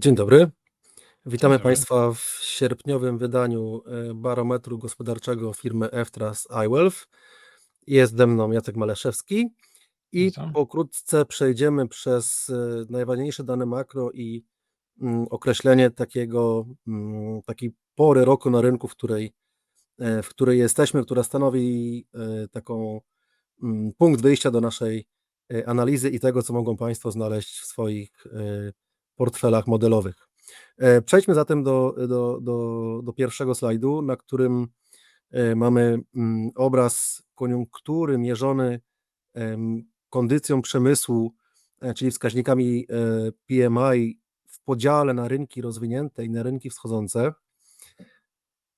Dzień dobry. Dzień Witamy dobry. Państwa w sierpniowym wydaniu e, barometru gospodarczego firmy F-Trust iWealth. Jest ze mną Jacek Maleszewski i Witam. pokrótce przejdziemy przez e, najważniejsze dane makro i mm, określenie takiego, mm, takiej pory roku na rynku, w której, e, w której jesteśmy, która stanowi e, taką mm, punkt wyjścia do naszej e, analizy i tego, co mogą Państwo znaleźć w swoich e, portfelach modelowych. E, Przejdźmy zatem do, do, do, do pierwszego slajdu, na którym e, mamy mm, obraz koniunktury mierzony kondycją przemysłu, e, czyli wskaźnikami PMI w podziale na rynki rozwinięte i na rynki wschodzące.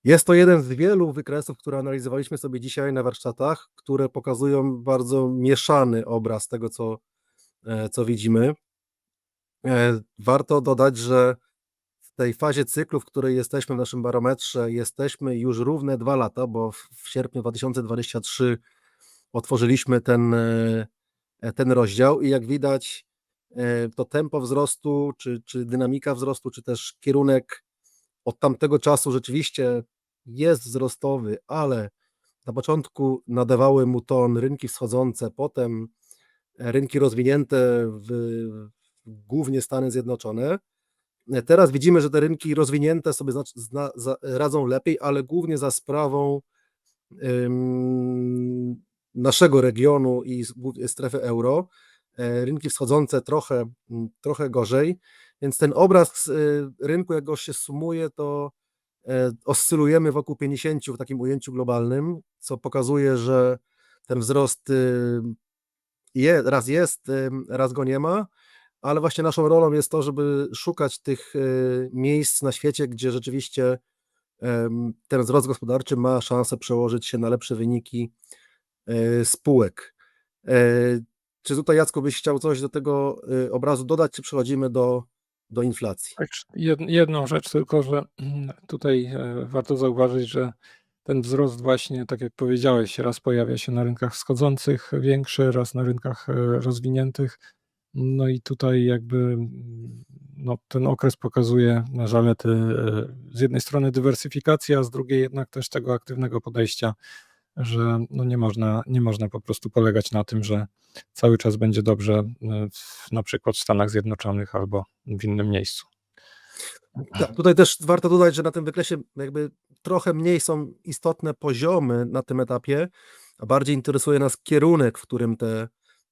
Jest to jeden z wielu wykresów, które analizowaliśmy sobie dzisiaj na warsztatach, które pokazują bardzo mieszany obraz tego, co, co widzimy. E, Warto dodać, że w tej fazie cyklu, w której jesteśmy w naszym barometrze, jesteśmy już równe dwa lata, bo w sierpniu 2023 otworzyliśmy ten, e, ten rozdział i jak widać, e, to tempo wzrostu, czy, czy dynamika wzrostu, czy też kierunek od tamtego czasu rzeczywiście jest wzrostowy, ale na początku nadawały mu ton rynki wschodzące, potem e, rynki rozwinięte, w, głównie Stany Zjednoczone. E, Teraz widzimy, że te rynki rozwinięte sobie znac- zna, za, radzą lepiej, ale głównie za sprawą ym, naszego regionu i strefy euro. E, Rynki wschodzące trochę, trochę gorzej, więc ten obraz y, rynku, jak go się sumuje, to e, oscylujemy wokół 50 w takim ujęciu globalnym, co pokazuje, że ten wzrost y, je, raz jest, ym, raz go nie ma, ale właśnie naszą rolą jest to, żeby szukać tych y, miejsc na świecie, gdzie rzeczywiście ten wzrost gospodarczy ma szansę przełożyć się na lepsze wyniki e, spółek. E, Czy tutaj, Jacku, byś chciał coś do tego obrazu dodać, czy przechodzimy do, do inflacji? Jed- jedną rzecz tylko, że tutaj e, warto zauważyć, że ten wzrost właśnie, tak jak powiedziałeś, raz pojawia się na rynkach wschodzących większy, raz na rynkach e, rozwiniętych. No i tutaj jakby mm, no, ten okres pokazuje zalety e, z jednej strony dywersyfikacji, a z drugiej jednak też tego aktywnego podejścia, że no nie, można, nie można po prostu polegać na tym, że cały czas będzie dobrze e, w, na przykład w Stanach Zjednoczonych albo w innym miejscu. Tak, tutaj też warto dodać, że na tym wykresie jakby trochę mniej są istotne poziomy na tym etapie, a bardziej interesuje nas kierunek, w którym te,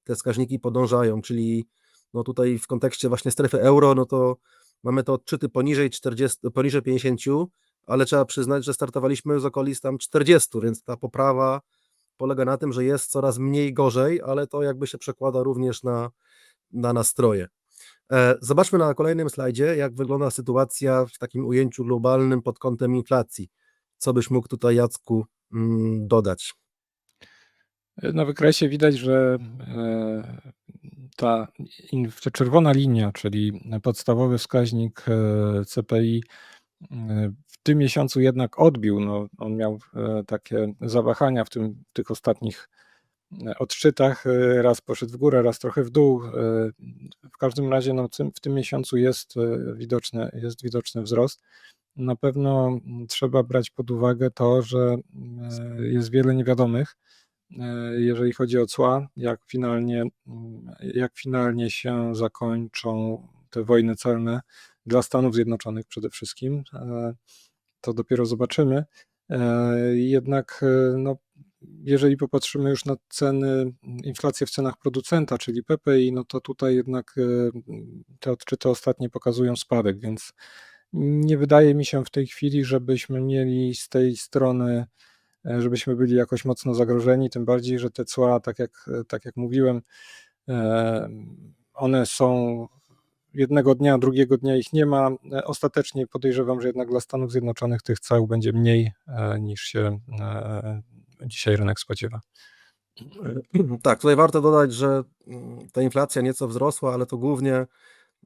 te wskaźniki podążają, czyli no tutaj w kontekście właśnie strefy euro, no to mamy te odczyty poniżej 40, poniżej 50, ale trzeba przyznać, że startowaliśmy z okolic tam 40, więc ta poprawa polega na tym, że jest coraz mniej gorzej, ale to jakby się przekłada również na, na nastroje. E, Zobaczmy na kolejnym slajdzie, jak wygląda sytuacja w takim ujęciu globalnym pod kątem inflacji. Co byś mógł tutaj, Jacku, mm, dodać? Na wykresie widać, że e, ta, czerwona linia, czyli podstawowy wskaźnik e, CPI, e, w tym miesiącu jednak odbił. No, on miał takie zawahania w, tym, w tych ostatnich odczytach. Raz poszedł w górę, raz trochę w dół. W każdym razie no, w tym miesiącu jest widoczny, jest widoczny wzrost. Na pewno trzeba brać pod uwagę to, że jest wiele niewiadomych jeżeli chodzi o cła, jak finalnie, mm, jak finalnie się zakończą te wojny celne dla Stanów Zjednoczonych przede wszystkim, e, to dopiero zobaczymy. E, Jednak e, no, jeżeli popatrzymy już na ceny, inflację w cenach producenta, czyli PPI, no to tutaj jednak e, te odczyty ostatnie pokazują spadek, więc nie wydaje mi się w tej chwili, żebyśmy mieli z tej strony e, żebyśmy byli jakoś mocno zagrożeni, tym bardziej, że te cła, tak jak, tak jak mówiłem, e, one są jednego dnia, drugiego dnia ich nie ma. E, Ostatecznie podejrzewam, że jednak dla Stanów Zjednoczonych tych ceł będzie mniej e, niż się e, dzisiaj rynek spodziewa. Tak, tutaj warto dodać, że mm, ta inflacja nieco wzrosła, ale to głównie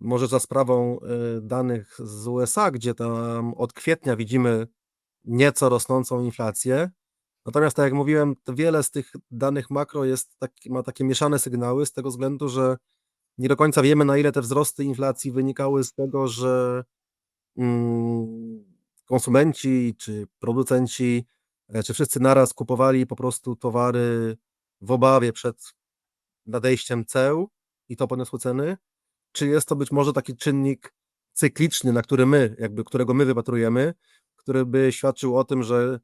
może za sprawą y, danych z USA, gdzie tam od kwietnia widzimy nieco rosnącą inflację. Natomiast, tak jak mówiłem, wiele z tych danych makro jest tak, ma takie mieszane sygnały z tego względu, że nie do końca wiemy, na ile te wzrosty inflacji wynikały z tego, że mm, konsumenci czy producenci, e, czy wszyscy naraz kupowali po prostu towary w obawie przed nadejściem ceł i to podniosło ceny, czy jest to być może taki czynnik cykliczny, na który my, jakby, którego my wypatrujemy, który by świadczył o tym, że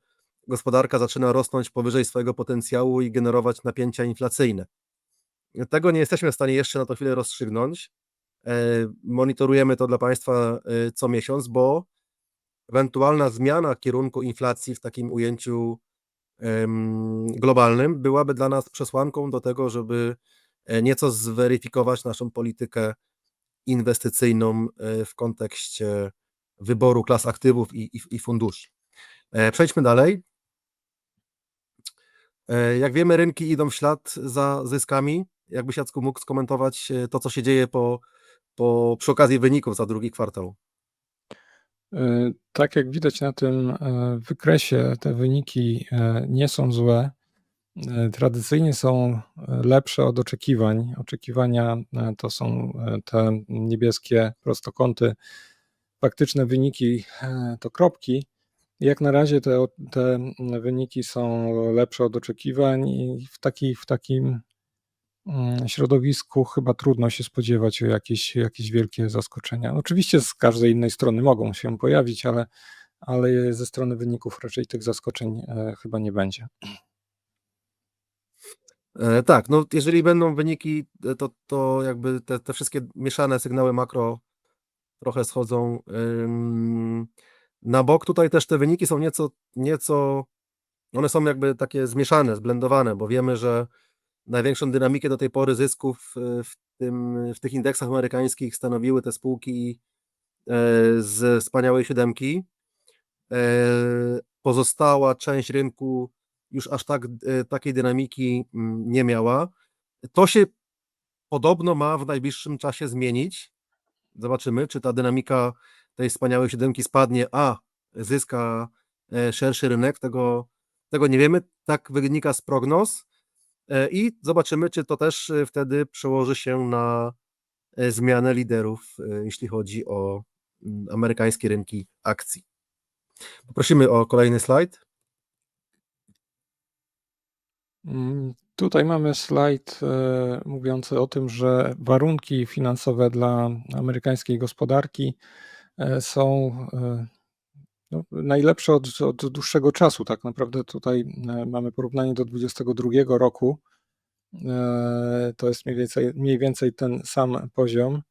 gospodarka zaczyna rosnąć powyżej swojego potencjału i generować napięcia inflacyjne. Tego nie jesteśmy w stanie jeszcze na tą chwilę rozstrzygnąć. E, Monitorujemy to dla Państwa e, co miesiąc, bo ewentualna zmiana kierunku inflacji w takim ujęciu globalnym byłaby dla nas przesłanką do tego, żeby e, nieco zweryfikować naszą politykę inwestycyjną w kontekście wyboru klas aktywów i, i, i funduszy. Przejdźmy dalej. E, Jak wiemy, rynki idą w ślad za zyskami. Jakbyś Jacku mógł skomentować e, to, co się dzieje po, po, przy okazji wyników za drugi kwartał? E, Tak jak widać na tym wykresie, te wyniki nie są złe. Tradycyjnie są lepsze od oczekiwań. Oczekiwania to są te niebieskie prostokąty. Faktyczne wyniki to kropki. Jak na razie te, te wyniki są lepsze od oczekiwań i w, taki, w takim mm, środowisku chyba trudno się spodziewać o jakieś, jakieś wielkie zaskoczenia. Oczywiście z każdej innej strony mogą się pojawić, ale, ale ze strony wyników raczej tych zaskoczeń e, chyba nie będzie. E, Tak, no jeżeli będą wyniki, e, to, to jakby te, te wszystkie mieszane sygnały makro trochę schodzą na bok. Tutaj też te wyniki są nieco, nieco, one są jakby takie zmieszane, zblendowane, bo wiemy, że największą dynamikę do tej pory zysków e, w, tym, w tych indeksach amerykańskich stanowiły te spółki e, z wspaniałej siódemki. E, Pozostała część rynku już aż tak, takiej dynamiki mm, nie miała. To się podobno ma w najbliższym czasie zmienić. Zobaczymy, czy ta dynamika tej wspaniałej siódemki spadnie, a zyska e, szerszy rynek. Tego, tego nie wiemy. Tak wynika z prognoz. E, I zobaczymy, czy to też e, wtedy przełoży się na zmianę liderów, jeśli chodzi o amerykańskie rynki akcji. Poprosimy o kolejny slajd. Mm, Tutaj mamy slajd mówiący o tym, że warunki finansowe dla amerykańskiej gospodarki są e, no, najlepsze od, od dłuższego czasu. Tak naprawdę tutaj e, mamy porównanie do 2022 roku. E, To jest mniej więcej, mniej więcej ten sam poziom,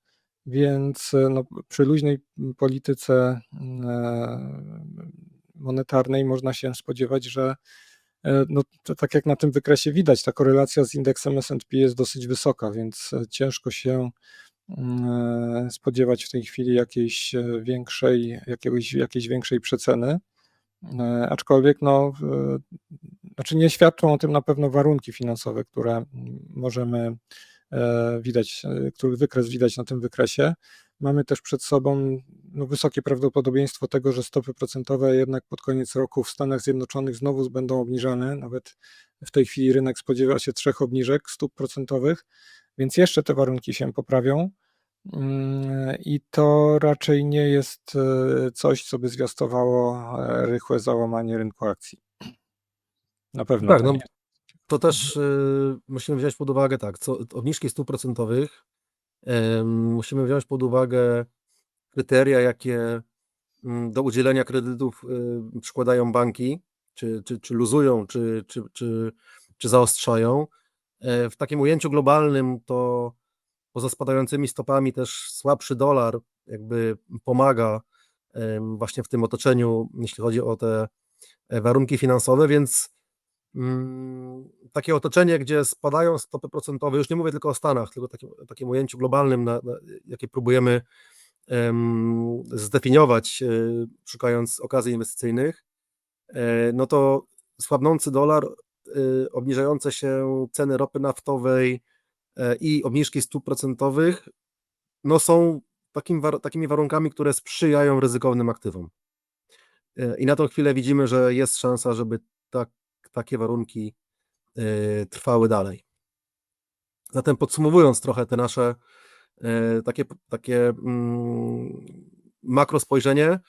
więc e, no, przy luźnej polityce e, monetarnej można się spodziewać, że E, No, tak jak na tym wykresie widać, ta korelacja z indeksem S&P jest dosyć wysoka, więc e, ciężko się spodziewać w tej chwili jakiejś e, większej, jakiegoś, jakiejś większej przeceny. E, Aczkolwiek no, e, znaczy nie świadczą o tym na pewno warunki finansowe, które możemy e, widać, e, których wykres widać na tym wykresie. Mamy też przed sobą no, wysokie prawdopodobieństwo tego, że stopy procentowe jednak pod koniec roku w Stanach Zjednoczonych znowu będą obniżane. Nawet w tej chwili rynek spodziewa się trzech obniżek stóp procentowych, więc jeszcze te warunki się poprawią. Mm, I to raczej nie jest e, coś, co by zwiastowało e, rychłe załamanie rynku akcji. Na pewno Tak, to no, to też y, musimy wziąć pod uwagę tak, co, obniżki stóp procentowych, musimy wziąć pod uwagę kryteria, jakie mm, do udzielenia kredytów przykładają banki, czy, czy, czy luzują, czy, czy, czy, czy zaostrzają. E, W takim ujęciu globalnym to poza spadającymi stopami też słabszy dolar jakby pomaga właśnie w tym otoczeniu, jeśli chodzi o te e, warunki finansowe, więc mm, takie otoczenie, gdzie spadają stopy procentowe, już nie mówię tylko o Stanach, tylko takim, takim ujęciu globalnym, na, na, jakie próbujemy em, zdefiniować, e, szukając okazji inwestycyjnych, e, no to słabnący dolar, obniżające się ceny ropy naftowej e, i obniżki stóp procentowych, no są takim, takimi warunkami, które sprzyjają ryzykownym aktywom. E, I na tą chwilę widzimy, że jest szansa, żeby tak, takie warunki e, trwały dalej. Zatem podsumowując trochę te nasze takie takie, mm, makro spojrzenie.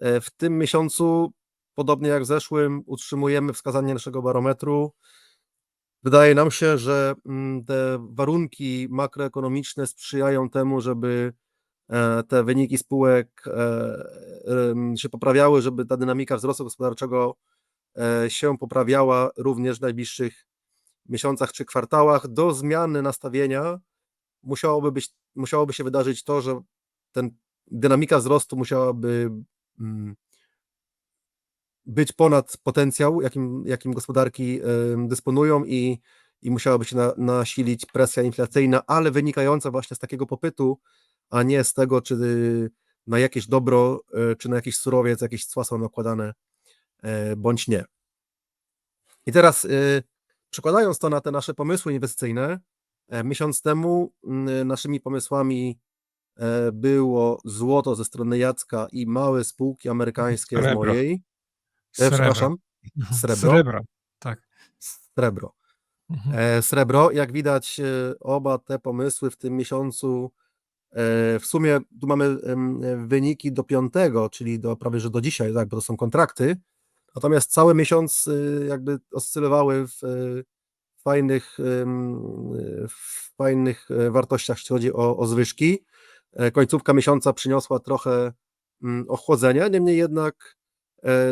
W tym miesiącu, podobnie jak w zeszłym, utrzymujemy wskazanie naszego barometru. Wydaje nam się, że, mm, te warunki makroekonomiczne sprzyjają temu, żeby, e, te wyniki spółek, e, się poprawiały, żeby ta dynamika wzrostu gospodarczego, e, się poprawiała również w najbliższych miesiącach czy kwartałach. Do zmiany nastawienia musiałoby być musiałoby się wydarzyć to, że ten dynamika wzrostu musiałaby, mm być ponad potencjał, jakim jakim gospodarki, dysponują i i musiałaby się na nasilić presja inflacyjna, ale wynikająca właśnie z takiego popytu, a nie z tego, czy na jakieś dobro, e, czy na jakiś surowiec jakieś cła są nakładane, e, bądź nie. I teraz, y, przekładając to na te nasze pomysły inwestycyjne, e, miesiąc temu, naszymi pomysłami, e, było złoto ze strony Jacka i małe spółki amerykańskie z mojej. Srebro. przepraszam, Mhm. srebro? Srebro, tak. Srebro. Mhm. E, srebro. Jak widać, e, oba te pomysły w tym miesiącu, e, w sumie tu mamy, wyniki do piątego, czyli do prawie że do dzisiaj, tak, bo to są kontrakty. Natomiast cały miesiąc, jakby oscylowały w fajnych, w fajnych, wartościach, jeśli chodzi o o zwyżki. Końcówka miesiąca przyniosła trochę, mm, ochłodzenia, niemniej jednak,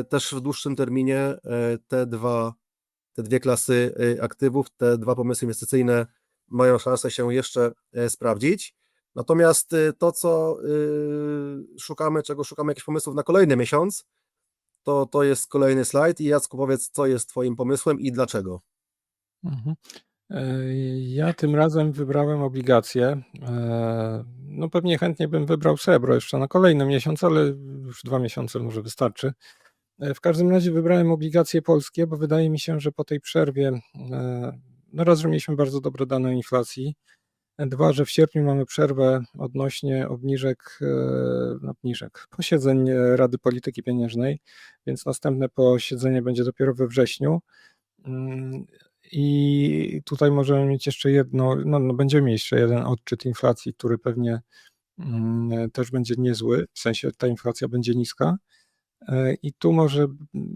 też w dłuższym terminie, e, te dwa te dwie klasy, y, aktywów, te dwa pomysły inwestycyjne mają szansę się jeszcze, e, sprawdzić. Natomiast, to co, szukamy, czego szukamy jakichś pomysłów na kolejny miesiąc, to to jest kolejny slajd i Jacku powiedz, co jest twoim pomysłem i dlaczego? Mhm. E, ja tym razem wybrałem obligacje. E, no pewnie chętnie bym wybrał srebro jeszcze na kolejny miesiąc, ale już 2 miesiące może wystarczy. E, w każdym razie wybrałem obligacje polskie, bo wydaje mi się, że po tej przerwie, no raz, że mieliśmy bardzo dobre dane o inflacji, dwa, że w sierpniu mamy przerwę odnośnie obniżek, obniżek, posiedzeń Rady Polityki Pieniężnej, więc następne posiedzenie będzie dopiero we wrześniu. Mm, I tutaj możemy mieć jeszcze jedno, no, no będziemy mieć jeszcze jeden odczyt inflacji, który pewnie, mm, też będzie niezły, w sensie ta inflacja będzie niska. E, I tu może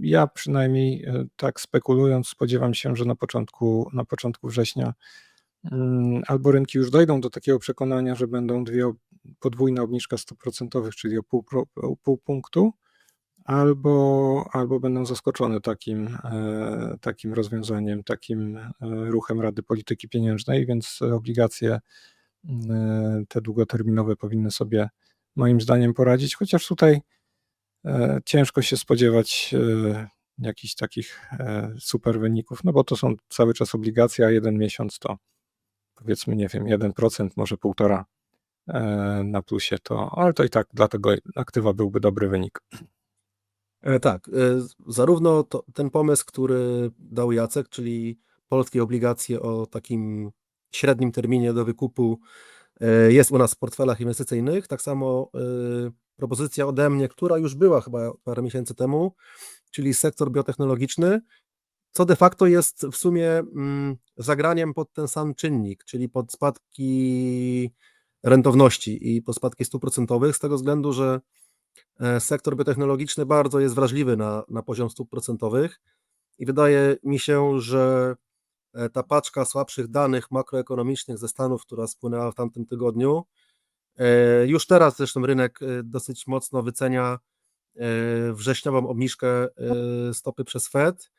ja przynajmniej, e, tak spekulując, spodziewam się, że na początku na początku września, mm, albo rynki już dojdą do takiego przekonania, że będą dwie podwójne obniżka stóp procentowych, czyli o pół o pół punktu, albo albo będą zaskoczone takim, e, takim rozwiązaniem, takim, e, ruchem Rady Polityki Pieniężnej, więc obligacje, mm, te długoterminowe powinny sobie moim zdaniem poradzić, chociaż tutaj, e, ciężko się spodziewać, e, jakichś takich, e, super wyników, no bo to są cały czas obligacje, a 1 miesiąc to powiedzmy, nie wiem, 1%, może 1,5, e, na plusie to ale to i tak dla tego aktywa byłby dobry wynik. E, tak, e, zarówno to ten pomysł, który dał Jacek, czyli polskie obligacje o takim średnim terminie do wykupu, e, jest u nas w portfelach inwestycyjnych. Tak samo, propozycja ode mnie, która już była chyba parę miesięcy temu, czyli sektor biotechnologiczny, co de facto jest w sumie, mm, zagraniem pod ten sam czynnik, czyli pod spadki rentowności i pod spadki stóp procentowych, z tego względu, że, sektor biotechnologiczny bardzo jest wrażliwy na na poziom stóp procentowych i wydaje mi się, że, e, ta paczka słabszych danych makroekonomicznych ze Stanów, która spłynęła w tamtym tygodniu, e, już teraz zresztą rynek, dosyć mocno wycenia, wrześniową obniżkę, stopy przez Fed,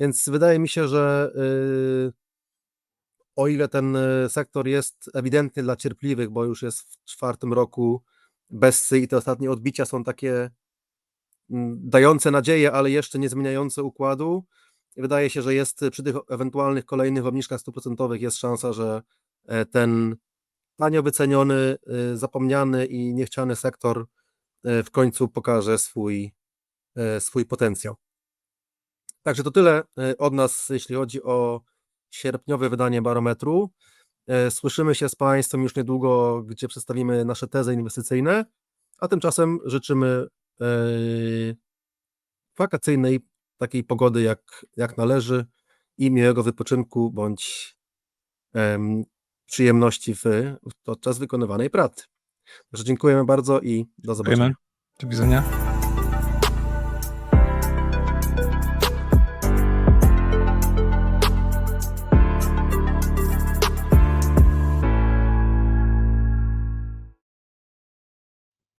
więc wydaje mi się, że, o ile ten sektor jest ewidentnie dla cierpliwych, bo już jest w czwartym roku bessy i te ostatnie odbicia są takie, mm, dające nadzieję, ale jeszcze nie zmieniające układu. Wydaje się, że jest przy tych ewentualnych kolejnych obniżkach stóp procentowych jest szansa, że, e, ten tanio wyceniony, zapomniany i niechciany sektor, e, w końcu pokaże swój, e, swój potencjał. Także to tyle, od nas, jeśli chodzi o sierpniowe wydanie barometru. Słyszymy się z Państwem już niedługo, gdzie przedstawimy nasze tezy inwestycyjne, a tymczasem życzymy, wakacyjnej takiej pogody jak jak należy i miłego wypoczynku bądź, em, przyjemności w podczas wykonywanej pracy. Także dziękujemy bardzo i do zobaczenia. Do widzenia.